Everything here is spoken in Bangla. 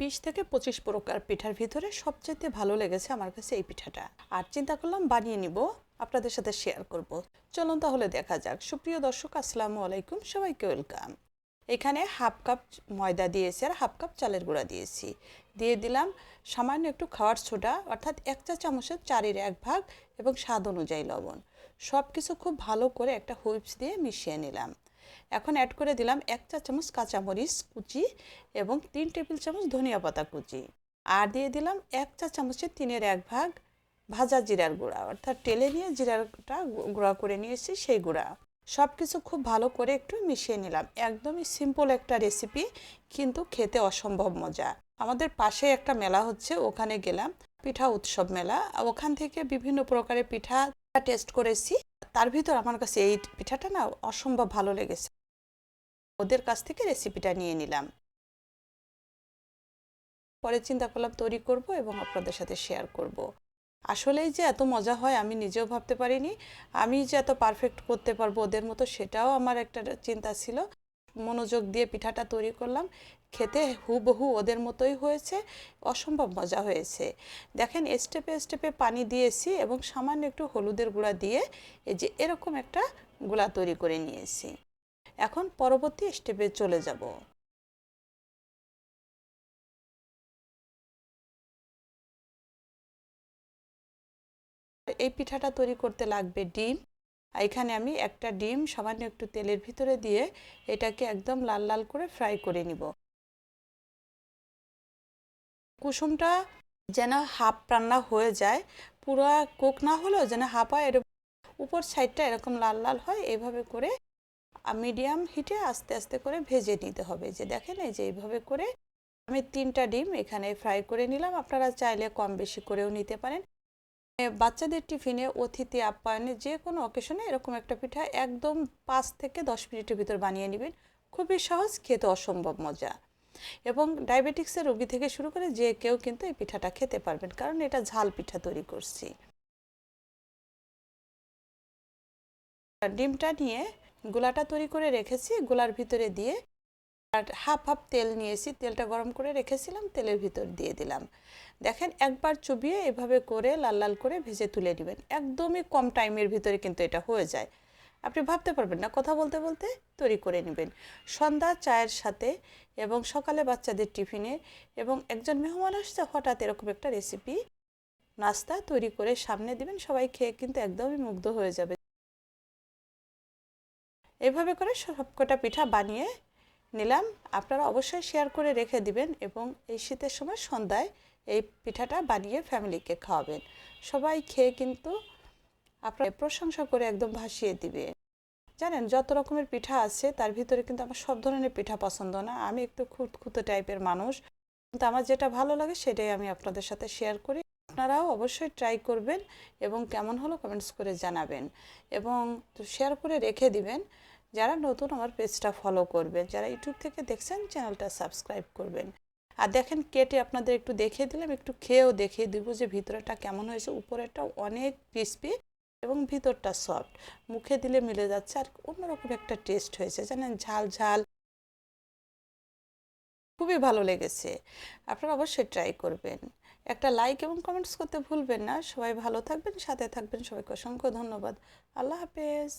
বিশ থেকে পঁচিশ প্রকার পিঠার ভিতরে সবচেয়ে ভালো লেগেছে আমার কাছে এই পিঠাটা। আর চিন্তা করলাম বানিয়ে নিব, আপনাদের সাথে শেয়ার করব। চলুন তাহলে দেখা যাক। সুপ্রিয় দর্শক, আসসালামু আলাইকুম, সবাইকে ওয়েলকাম এখানে হাফ কাপ ময়দা দিয়েছি আর হাফ কাপ চালের গুঁড়া দিয়েছি। দিয়ে দিলাম সামান্য একটু খাওয়ার সোডা, অর্থাৎ এক চা চামচের চারের এক ভাগ এবং স্বাদ অনুযায়ী লবণ। সব কিছু খুব ভালো করে একটা হুইপস দিয়ে মিশিয়ে নিলাম। এখন অ্যাড করে দিলাম এক চা চামচ কাঁচামরিচ কুচি এবং তিন টেবিল চামচ ধনিয়া পাতা কুচি। আর দিয়ে দিলাম এক চা চামচের তিনের এক ভাগ ভাজা জিরার গুঁড়া। অর্থাৎ টেলে নিয়ে জিরাটা গুঁড়া করে নিয়েছি সেই গুঁড়া। সব কিছু খুব ভালো করে একটু মিশিয়ে নিলাম। একদমই সিম্পল একটা রেসিপি কিন্তু খেতে অসম্ভব মজা। আমাদের পাশে একটা মেলা হচ্ছে, ওখানে গেলাম, পিঠা উৎসব মেলা। ওখান থেকে বিভিন্ন প্রকারের পিঠা টেস্ট করেছি। তার ভিতর আমার কাছে এই পিঠাটা না অসম্ভব ভালো লেগেছে। ওদের কাছ থেকে রেসিপিটা নিয়ে নিলাম। পরে চিন্তা করলাম তৈরি করব এবং আপনাদের সাথে শেয়ার করব। আসলেই যে এত মজা হয় আমি নিজেও ভাবতে পারিনি। আমি যে এত পারফেক্ট করতে পারব ওদের মতো সেটাও আমার একটা চিন্তা ছিল। মনোযোগ দিয়ে পিঠাটা তৈরি করলাম। খেতে হুবহু ওদের মতোই হয়েছে, অসম্ভব মজা হয়েছে। দেখেন স্টেপে স্টেপে পানি দিয়েছি এবং সামান্য একটু হলুদের গুঁড়া দিয়ে এই যে এরকম একটা গুঁড়া তৈরি করে নিয়েছি। এখন পরবর্তী স্টেপে চলে যাব। এই পিঠাটা তৈরি করতে লাগবে ডিম। এখানে আমি একটা ডিম সামান্য একটু তেলের ভিতরে দিয়ে এটাকে একদম লাল লাল করে ফ্রাই করে নিব। কুসুমটা যেন হাফ রান্না হয়ে যায়, পুরো কুক না হলেও যেন হাফ হয়, এরকম উপর সাইডটা এরকম লাল লাল হয় এইভাবে করে মিডিয়াম হিটে আস্তে আস্তে করে ভেজে নিতে হবে। যে দেখেন, এই যে এইভাবে করে আমি তিনটা ডিম এখানে ফ্রাই করে নিলাম। আপনারা চাইলে কম বেশি করেও নিতে পারেন। বাচ্চাদের টিফিনে অতিথি আপ্যায়নে যে কোনো অকেশনে এরকম একটা পিঠা একদম পাঁচ থেকে দশ মিনিটের ভিতর বানিয়ে নেবেন। খুবই সহজ, খেতে অসম্ভব মজা। এবং ডায়াবেটিক্সের রোগী থেকে শুরু করে যে কেউ কিন্তু এই পিঠাটা খেতে পারবেন, কারণ এটা ঝাল পিঠা তৈরি করছি। ডিমটা নিয়ে গোলাটা তৈরি করে রেখেছি, গোলার ভিতরে দিয়ে আর হাফ হাফ তেল নিয়েছি, তেলটা গরম করে রেখেছিলাম, তেলের ভিতর দিয়ে দিলাম। দেখেন, একবার চুবিয়ে এভাবে করে লাল লাল করে ভেজে তুলে নেবেন। একদমই কম টাইমের ভিতরে কিন্তু এটা হয়ে যায়। আপনি ভাবতে পারবেন না, কথা বলতে বলতে তৈরি করে নেবেন। সন্ধ্যা চায়ের সাথে এবং সকালে বাচ্চাদের টিফিনে এবং একজন মেহমান আসছে, হঠাৎ এরকম একটা রেসিপি, নাস্তা তৈরি করে সামনে দিবেন, সবাই খেয়ে কিন্তু একদমই মুগ্ধ হয়ে যাবে। এভাবে করে সবকটা পিঠা বানিয়ে নিলাম। আপনারা অবশ্যই শেয়ার করে রেখে দিবেন এবং এই শীতের সময় সন্ধ্যায় এই পিঠাটা বানিয়ে ফ্যামিলিকে খাওয়াবেন। সবাই খেয়ে কিন্তু আপনার প্রশংসা করে একদম ভাসিয়ে দিবে। জানেন, যত রকমের পিঠা আছে, তার ভিতরে কিন্তু আমার সব ধরনের পিঠা পছন্দ না। আমি একটু খুঁতখুতো টাইপের মানুষ। কিন্তু আমার যেটা ভালো লাগে, সেটাই আমি আপনাদের সাথে শেয়ার করি। আপনারাও অবশ্যই ট্রাই করবেন এবং কেমন হলো কমেন্টস করে জানাবেন। এবং শেয়ার করে রেখে দিবেন। যারা নতুন আমার পেজটা ফলো করবেন, যারা ইউটিউব থেকে দেখছেন চ্যানেলটা সাবস্ক্রাইব করবেন। আর দেখেন কেটে আপনাদের একটু দেখিয়ে দিলাম, একটু খেয়েও দেখিয়ে দিব যে ভিতরেটা কেমন হয়েছে। উপরেটা অনেক ক্রিস্পি এবং ভিতরটা সফট মুখে দিলে মিলে যাচ্ছে আর অন্যরকম একটা টেস্ট হয়েছে। জানেন ঝাল ঝাল। খুবই ভালো লেগেছে। আপনারা অবশ্যই ট্রাই করবেন। একটা লাইক এবং কমেন্টস করতে ভুলবেন না। সবাই ভালো থাকবেন, সাথে থাকবেন। সবাইকে অসংখ্য ধন্যবাদ। আল্লাহ হাফেজ।